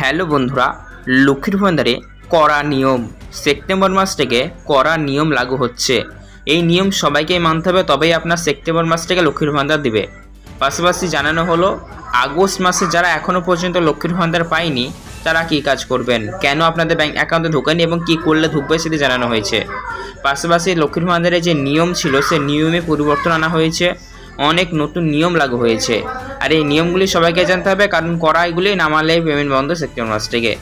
Hello বন্ধুরা, লক্ষ্মীর ভান্ডারে কড়া নিয়ম। সেপ্টেম্বর মাস থেকে কড়া নিয়ম লাগু হচ্ছে। এই নিয়ম সবাইকেই মানতে হবে, তবেই আপনার সেপ্টেম্বর মাস থেকে লক্ষ্মীর ভান্ডার দিবে। পাশাপাশি জানানো হলো, আগস্ট মাসে যারা এখনও পর্যন্ত লক্ষ্মীর ভান্ডার পায়নি, তারা কী কাজ করবেন? কেন আপনাদের ব্যাংক অ্যাকাউন্টে ঢোকেনি এবং কী করলে ঢুকবে সেটি জানানো হয়েছে। পাশাপাশি লক্ষ্মীর ভান্ডারের যে নিয়ম ছিল, সে নিয়মে পরিবর্তন আনা হয়েছে। অনেক নতুন নিয়ম লাগু হয়েছে। আর এই নিয়মগুলি সবাইকে জানতে হবে, কারণ করা এগুলি নামালে পেমেন্ট বন্ধ সেপ্টেম্বর মাস থেকে।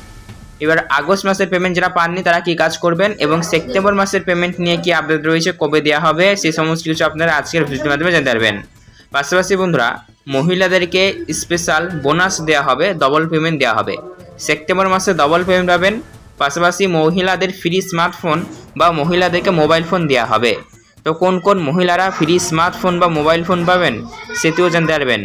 এবার আগস্ট মাসের পেমেন্ট যারা পাননি, তারা কি কাজ করবেন? এবং সেপ্টেম্বর মাসের পেমেন্ট নিয়ে কি আপডেট রয়েছে, কবে দেওয়া হবে? সেই সমস্ত কিছু আপনারা আজকের ভিডিওর মাধ্যমে জানতে পারবেন। পাশাপাশি বন্ধুরা, মহিলাদেরকে স্পেশাল বোনাস দেওয়া হবে ডবল পেমেন্ট দেওয়া হবে। সেপ্টেম্বর মাসে ডবল পেমেন্ট পাবেন। পাশাপাশি মহিলাদের ফ্রি স্মার্টফোন বা মহিলাদেরকে মোবাইল ফোন দেওয়া হবে। তো কোন কোন মহিলারা ফ্রি স্মার্টফোন বা মোবাইল ফোন পাবেন সেটিও জানতে পারবেন।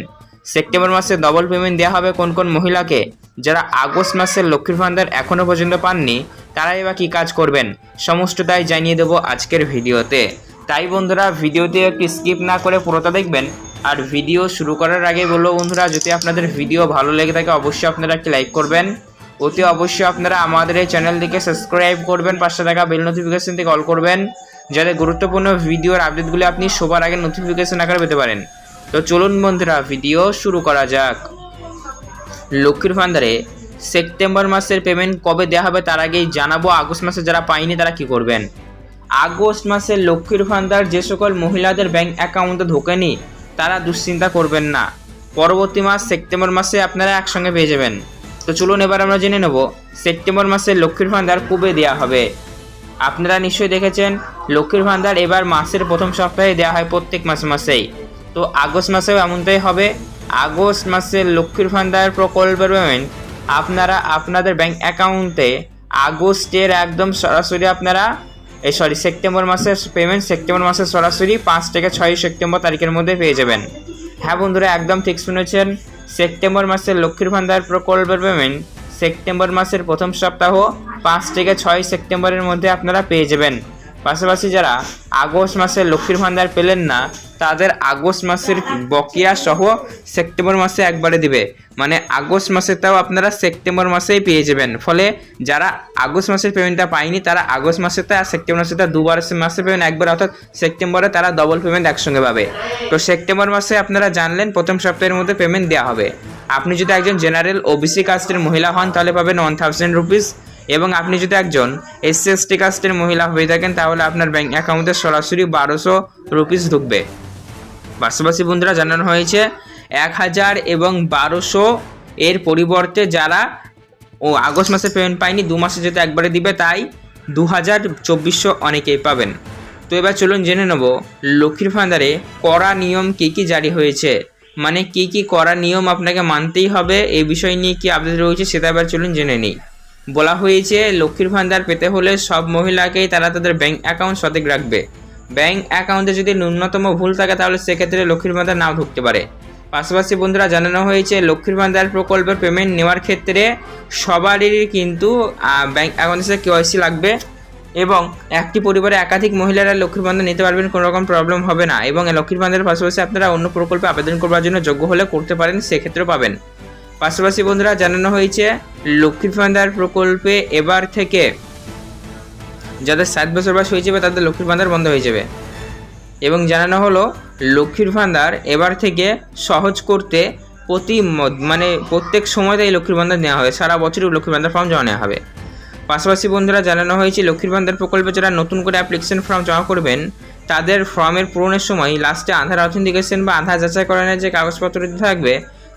সেপ্টেম্বর মাসে ডবল পেমেন্ট দেওয়া হবে কোন কোন মহিলাকে। যারা আগস্ট মাসের লক্ষ্মীর ভান্ডার এখনও পর্যন্ত পাননি, তারাই বা কী কাজ করবেন সমস্তটাই জানিয়ে দেবো আজকের ভিডিওতে। তাই বন্ধুরা ভিডিওতে একটি স্কিপ না করে পুরোটা দেখবেন। আর ভিডিও শুরু করার আগে বলব বন্ধুরা, যদি আপনাদের ভিডিও ভালো লেগে থাকে, অবশ্যই আপনারা একটি লাইক করবেন। অতি অবশ্যই আপনারা আমাদের এই চ্যানেলটিকে সাবস্ক্রাইব করবেন, পাশে থাকা বেল নোটিফিকেশন থেকে অল করবেন। যাতে গুরুত্বপূর্ণ ভিডিওর আপডেটগুলি আপনি সবার আগে নোটিফিকেশন আকারে পেতে পারেন। তো চলুন বন্ধুরা ভিডিও শুরু করা যাক। লক্ষ্মীর ভান্ডারে সেপ্টেম্বর মাসের পেমেন্ট কবে দেওয়া হবে তার আগেই জানাব আগস্ট মাসে যারা পায়নি তারা কি করবেন। আগস্ট মাসে লক্ষ্মীর ভান্ডার যে সকল মহিলাদের ব্যাংক অ্যাকাউন্টে ঢোকেনি, তারা দুশ্চিন্তা করবেন না। পরবর্তী মাস সেপ্টেম্বর মাসে আপনারা একসঙ্গে পেয়ে যাবেন। তো চলুন এবার আমরা জেনে নেব, সেপ্টেম্বর মাসে লক্ষ্মীর ভান্ডার কবে দেওয়া হবে। আপনারা নিশ্চয়ই দেখেছেন লক্ষ্মীর ভান্ডার এবার মাসের প্রথম সপ্তাহে দেওয়া হয় প্রত্যেক মাসে মাসেই। তো আগস্ট মাসেও এমনটাই হবে। আগস্ট মাসের লক্ষ্মীর ভান্ডার প্রকল্পের পেমেন্ট। আপনারা আপনাদের ব্যাংক অ্যাকাউন্টে আগস্টের একদম সরাসরি আপনারা এই সরি সেপ্টেম্বর মাসের পেমেন্ট সেপ্টেম্বর মাসের সরাসরি পাঁচ থেকে ছয় সেপ্টেম্বর তারিখের মধ্যে পেয়ে যাবেন। হ্যাঁ বন্ধুরা, একদম ঠিক শুনেছেন। সেপ্টেম্বর মাসের লক্ষ্মীর ভান্ডার প্রকল্পের পেমেন্ট সেপ্টেম্বর মাসের প্রথম সপ্তাহ পাঁচ থেকে ছয় সেপ্টেম্বরের মধ্যে আপনারা পেয়ে যাবেন। পাশাপাশি যারা আগস্ট মাসে লক্ষ্মীর ভান্ডার পেলেন না, তাদের আগস্ট মাসের বকেয়া সহ সেপ্টেম্বর মাসে একবারে দিবে। মানে আগস্ট মাসে তাও আপনারা সেপ্টেম্বর মাসেই পেয়ে যাবেন। ফলে যারা আগস্ট মাসের পেমেন্টটা পায়নি, তারা আগস্ট মাসেটা আর সেপ্টেম্বর মাসেটা দুবার মাসে পেমেন্ট একবার অর্থাৎ সেপ্টেম্বরে তারা ডবল পেমেন্ট একসঙ্গে পাবে। তো সেপ্টেম্বর মাসে আপনারা জানলেন প্রথম সপ্তাহের মধ্যে পেমেন্ট দেওয়া হবে। আপনি যদি একজন জেনারেল ওবিসি কাস্টের মহিলা হন, তাহলে পাবেন ওয়ান থাউজেন্ড রুপিস এবং আপনি যদি একজন এসসি এসটি কাস্টের মহিলা হয়ে থাকেন, তাহলে আপনার ব্যাংক অ্যাকাউন্টে সরাসরি বারোশো রুপিস ঢুকবে। পাশাপাশি বন্ধুরা, জানানো হয়েছে, এক হাজার এবং বারোশো এর পরিবর্তে যারা, ও আগস্ট মাসে পেমেন্ট পায়নি, দু মাসে যেহেতু একবারে দিবে, তাই দু হাজার চব্বিশশো অনেকেই পাবেন। তো এবার চলুন জেনে নেব, লক্ষ্মীর ভান্ডারে কড়া নিয়ম কী কী জারি হয়েছে? মানে কী কী কড়া নিয়ম আপনাকে মানতেই হবে, এই বিষয় নিয়ে কি আপডেট রয়েছে, সেটা এবার চলুন জেনে নিই। বলা হয়েছে, লক্ষ্মীর ভান্ডার পেতে হলে সব মহিলাকেই তারা তাদের ব্যাংক অ্যাকাউন্ট সঠিক রাখবে। ব্যাংক অ্যাকাউন্টে যদি ন্যূনতম ভুল থাকে, তাহলে সেক্ষেত্রে লক্ষ্মীর ভান্ডার নাও ঢুকতে পারে। পাশাপাশি বন্ধুরা, জানানো হয়েছে, লক্ষ্মীর ভান্ডার প্রকল্পের পেমেন্ট নেওয়ার ক্ষেত্রে সবারই কিন্তু ব্যাংক অ্যাকাউন্টে কেওয়াইসি লাগবে এবং একটি পরিবারে একাধিক মহিলারা লক্ষ্মীর ভান্ডার নিতে পারবেন, কোনো রকম প্রবলেম হবে না। এবং লক্ষ্মীর ভান্ডারের পাশাপাশি আপনারা অন্য প্রকল্পে আবেদন করবার জন্য যোগ্য হলে করতে পারেন, সেক্ষেত্রেও পাবেন। পাশাপাশি বন্ধুরা জানানো হয়েছে লক্ষ্মীর ভান্ডার প্রকল্পে এবার থেকে যাদের সাত বছর বয়স হয়ে যাবে, তাদের লক্ষ্মীর ভান্ডার বন্ধ হয়ে যাবে। এবং জানানো হলো, লক্ষ্মীর ভান্ডার এবার থেকে সহজ করতে প্রতি মানে প্রত্যেক সময়তে এই লক্ষ্মীর ভান্ডার নেওয়া হবে। সারা বছরই লক্ষ্মীর ভান্ডার ফর্ম জমা নেওয়া হবে। পাশাপাশি বন্ধুরা জানানো হয়েছে, লক্ষ্মীর ভান্ডার প্রকল্পে যারা নতুন করে অ্যাপ্লিকেশন ফর্ম জমা করবেন, তাদের ফর্মের পূরণের সময় লাস্টে আধার অথেন্টিকেশন বা আধার যাচাই করানোর যে কাগজপত্র থাকবে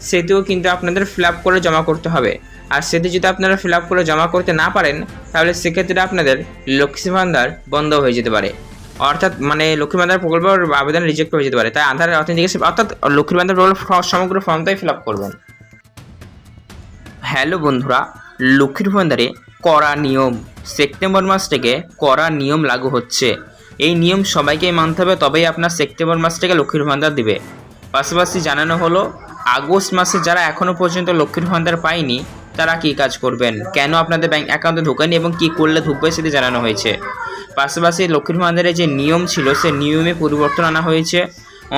সেটিও কিন্তু আপনাদের ফিল করে জমা করতে হবে। আর সেটি যদি আপনারা ফিল করে জমা করতে না পারেন, তাহলে সেক্ষেত্রে আপনাদের লক্ষ্মী ভান্ডার বন্ধ হয়ে যেতে পারে। অর্থাৎ মানে লক্ষ্মী ভান্ডার প্রকল্পের আবেদন রিজেক্ট হয়ে যেতে পারে। তাই আধার অথেন্টিকেশন অর্থাৎ লক্ষ্মী ভান্ডার প্রকল্প সমগ্র ফর্মটাই ফিল করবেন। হ্যালো বন্ধুরা, লক্ষ্মীর ভান্ডারে কড়া নিয়ম। সেপ্টেম্বর মাস থেকে কড়া নিয়ম লাগু হচ্ছে। এই নিয়ম সবাইকেই মানতে হবে, তবেই আপনার সেপ্টেম্বর মাস থেকে লক্ষ্মীর ভান্ডার দিবে। পাশাপাশি জানানো হলো আগস্ট মাসে যারা এখনও পর্যন্ত লক্ষ্মীর ভান্ডার পায়নি, তারা কী কাজ করবেন? কেন আপনাদের ব্যাংক অ্যাকাউন্টে ঢোকেনি এবং কী করলে ঢুকবে সেটি জানানো হয়েছে। পাশাপাশি লক্ষ্মীর ভান্ডারের যে নিয়ম ছিল, সে নিয়মে পরিবর্তন আনা হয়েছে।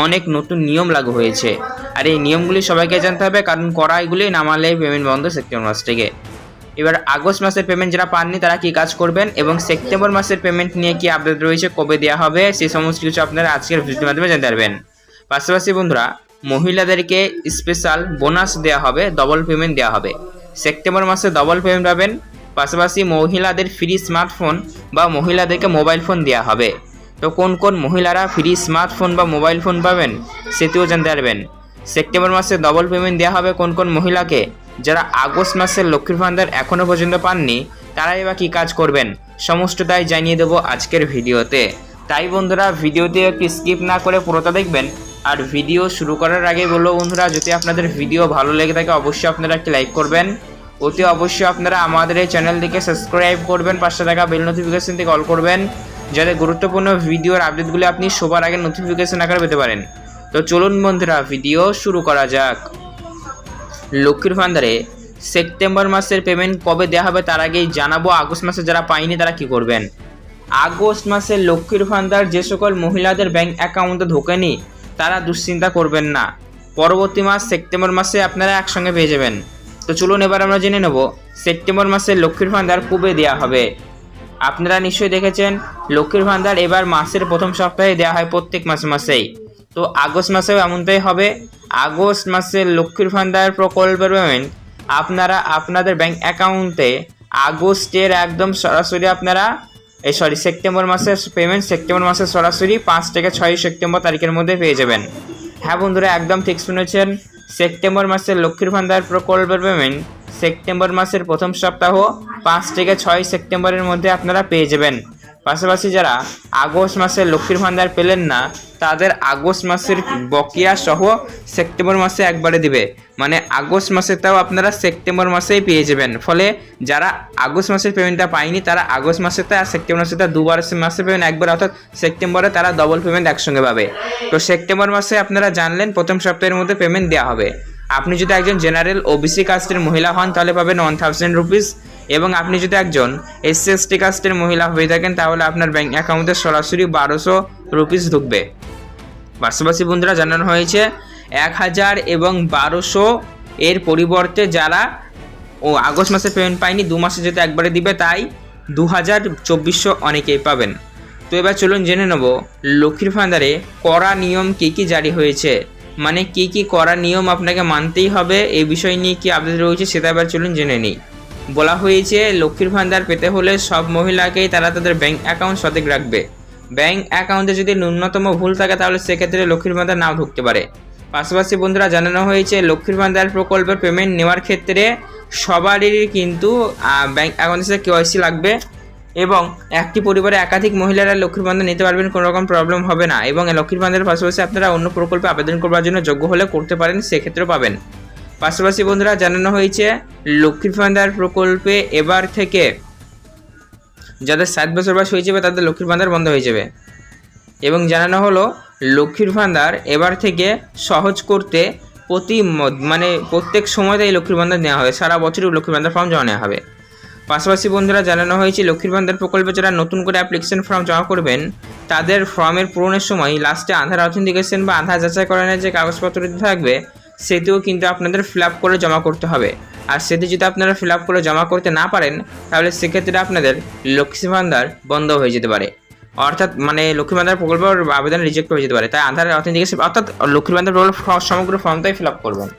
অনেক নতুন নিয়ম লাগু হয়েছে। আর এই নিয়মগুলি সবাইকে জানতে হবে, কারণ করা এগুলি নামালে পেমেন্ট বন্ধ সেপ্টেম্বর মাস থেকে। এবার আগস্ট মাসের পেমেন্ট যারা পাননি, তারা কি কাজ করবেন এবং সেপ্টেম্বর মাসের পেমেন্ট নিয়ে কি আপডেট রয়েছে, কবে দেওয়া হবে সেই সমস্ত কিছু আপনারা আজকের ভিডিওর মাধ্যমে জানতে পারবেন। পাশাপাশি বন্ধুরা মহিলাদেরকে স্পেশাল বোনাস দেওয়া হবে ডবল পেমেন্ট দেওয়া হবে। সেপ্টেম্বর মাসে ডবল পেমেন্ট পাবেন, পাশাপাশি মহিলাদের ফ্রি স্মার্টফোন বা মহিলাদেরকে মোবাইল ফোন দেওয়া হবে। তো কোন কোন মহিলারা ফ্রি স্মার্টফোন বা মোবাইল ফোন পাবেন, সেটিও জানতে পারবেন। সেপ্টেম্বর মাসে ডবল পেমেন্ট দেওয়া হবে কোন কোন মহিলাকে, যারা আগস্ট মাসের লক্ষ্মীর ভান্ডার এখনও পর্যন্ত পাননি, তারাই বা কী কাজ করবেন, সমস্তটাই জানিয়ে দেবো আজকের ভিডিওতে। তাই বন্ধুরা ভিডিওতে একটু স্কিপ না করে পুরোটা দেখবেন আর ভিডিও শুরু করার আগে বলব বন্ধুরা, যদি আপনাদের ভিডিও ভালো লেগে থাকে, অবশ্যই আপনারা একটি লাইক করবেন। অতি অবশ্যই আপনারা আমাদের এই চ্যানেলটিকে সাবস্ক্রাইব করবেন, পাশে থাকা বেল নোটিফিকেশন থেকে অল করবেন, যাতে গুরুত্বপূর্ণ ভিডিওর আপডেটগুলি আপনি সবার আগে নোটিফিকেশন আকারে পেতে পারেন। তো চলুন বন্ধুরা ভিডিও শুরু করা যাক। লক্ষ্মীর ভান্ডারে সেপ্টেম্বর মাসের পেমেন্ট কবে দেওয়া হবে তার আগেই জানাব, আগস্ট মাসে যারা পায়নি তারা কি করবেন? আগস্ট মাসে লক্ষ্মীর ভান্ডার যে সকল মহিলাদের ব্যাংক অ্যাকাউন্টে ঢোকেনি তারা দুশ্চিন্তা করবেন না। পরবর্তী মাস সেপ্টেম্বর মাসে আপনারা একসঙ্গে পেয়ে যাবেন। তো চলুন এবার আমরা জেনে নেব, সেপ্টেম্বর মাসে লক্ষ্মীর ভান্ডার কবে দেওয়া হবে। আপনারা নিশ্চয়ই দেখেছেন, লক্ষ্মীর ভান্ডার এবার মাসের প্রথম সপ্তাহে দেওয়া হয় প্রত্যেক মাসে মাসেই। তো আগস্ট মাসেও এমনটাই হবে। আগস্ট মাসে লক্ষ্মীর ভান্ডার প্রকল্পের পেমেন্ট আপনারা আপনাদের ব্যাংক অ্যাকাউন্টে আগস্টের একদম সরাসরি আপনারা এই সরি সেপ্টেম্বর মাসের পেমেন্ট সেপ্টেম্বর মাসের সরাসরি পাঁচ থেকে ছয় সেপ্টেম্বর তারিখের মধ্যে পেয়ে যাবেন। হ্যাঁ বন্ধুরা, একদম ঠিক শুনেছেন সেপ্টেম্বর মাসের লক্ষ্মীর ভান্ডার প্রকল্পের পেমেন্ট সেপ্টেম্বর মাসের প্রথম সপ্তাহ পাঁচ থেকে ছয় সেপ্টেম্বরের মধ্যে আপনারা পেয়ে যাবেন। পাশাপাশি যারা আগস্ট মাসে লক্ষ্মীর ভান্ডার পেলেন না, তাদের আগস্ট মাসের বকেয়া সহ সেপ্টেম্বর মাসে একবারে দিবে। মানে আগস্ট মাসে তাও আপনারা সেপ্টেম্বর মাসেই পেয়ে যাবেন। ফলে যারা আগস্ট মাসের পেমেন্টটা পায়নি, তারা আগস্ট মাসে মাসেটা আর সেপ্টেম্বর মাসেটা দুবার মাসে পেমেন্ট একবার অর্থাৎ সেপ্টেম্বরে তারা ডবল পেমেন্ট একসঙ্গে পাবে। তো সেপ্টেম্বর মাসে আপনারা জানলেন প্রথম সপ্তাহের মধ্যে পেমেন্ট দেওয়া হবে। আপনি যদি একজন জেনারেল ওবিসি কাস্টের মহিলা হন, তাহলে পাবেন ওয়ান থাউজেন্ড রুপিস এবং আপনি যদি একজন এসসি এসটি কাস্টের মহিলা হয়ে থাকেন, তাহলে আপনার ব্যাঙ্ক অ্যাকাউন্টে সরাসরি বারোশো রুপিস ঢুকবে। পাশাপাশি বন্ধুরা, জানানো হয়েছে, এক হাজার এবং বারোশো এর পরিবর্তে যারা ও আগস্ট মাসে পেমেন্ট পায়নি, দু মাসে যেহেতু একবারে দিবে, তাই দু হাজার চব্বিশশো অনেকেই পাবেন। তো এবার চলুন জেনে নেব, লক্ষ্মীর ভান্ডারে কড়া নিয়ম কী কী জারি হয়েছে? মানে কী কী কড়া নিয়ম আপনাকে মানতেই হবে, এই বিষয় নিয়ে কি আপডেট রয়েছে সেটা এবার চলুন জেনে নিই। বলা হয়েছে, লক্ষ্মীর ভান্ডার পেতে হলে সব মহিলাকেই তারা তাদের ব্যাংক অ্যাকাউন্ট সঠিক রাখবে। ব্যাংক অ্যাকাউন্টে যদি ন্যূনতম ভুল থাকে, তাহলে সেক্ষেত্রে লক্ষ্মীর ভান্ডার নাও ঢুকতে পারে। পাশাপাশি বন্ধুরা, জানানো হয়েছে, লক্ষ্মীর ভান্ডার প্রকল্পের পেমেন্ট নেওয়ার ক্ষেত্রে সবারই কিন্তু ব্যাংক অ্যাকাউন্টে সাথে কেওয়াইসি লাগবে। এবং একটি পরিবারে একাধিক মহিলারা লক্ষ্মীর ভান্ডার নিতে পারবেন, কোনো রকম প্রবলেম হবে না। এবং লক্ষ্মীর ভান্ডারের পাশাপাশি আপনারা অন্য প্রকল্পে আবেদন করবার জন্য যোগ্য হলে করতে পারেন, সেক্ষেত্রেও পাবেন। পাশাপাশি বন্ধুরা, জানানো হয়েছে, লক্ষ্মীর ভান্ডার প্রকল্পে এবার থেকে যাদের সাত বছর বয়স হয়ে যাবে, তাদের লক্ষ্মীর ভান্ডার বন্ধ হয়ে যাবে। এবং জানানো হলো, লক্ষ্মীর ভান্ডার এবার থেকে সহজ করতে প্রতি মানে প্রত্যেক সময়তেই লক্ষ্মীর ভান্ডার নেওয়া হবে। সারা বছরই লক্ষ্মীর ভান্ডার ফর্ম জমা নেওয়া হবে। পাশাপাশি বন্ধুরা জানানো হয়েছে, লক্ষ্মীর ভান্ডার প্রকল্পে যারা নতুন করে অ্যাপ্লিকেশন ফর্ম জমা করবেন, তাদের ফর্মের পূরণের সময় লাস্টে আধার অথেন্টিকেশন বা আধার যাচাই করানোর যে কাগজপত্র থাকবে, সেটিও কিন্তু আপনাদের ফিল আপ করে জমা করতে হবে। আর সেটি যদি আপনারা ফিল আপ করে জমা করতে না পারেন, তাহলে সেক্ষেত্রে আপনাদের লক্ষ্মী ভান্ডার বন্ধ হয়ে যেতে পারে। অর্থাৎ মানে লক্ষ্মী ভান্ডার প্রকল্পের আবেদন রিজেক্ট হয়ে যেতে পারে। তাই আধার অথেন্টিকেশন অর্থাৎ লক্ষ্মী ভান্ডার প্রকল্প সমগ্র ফর্মটাই ফিল আপ করবেন।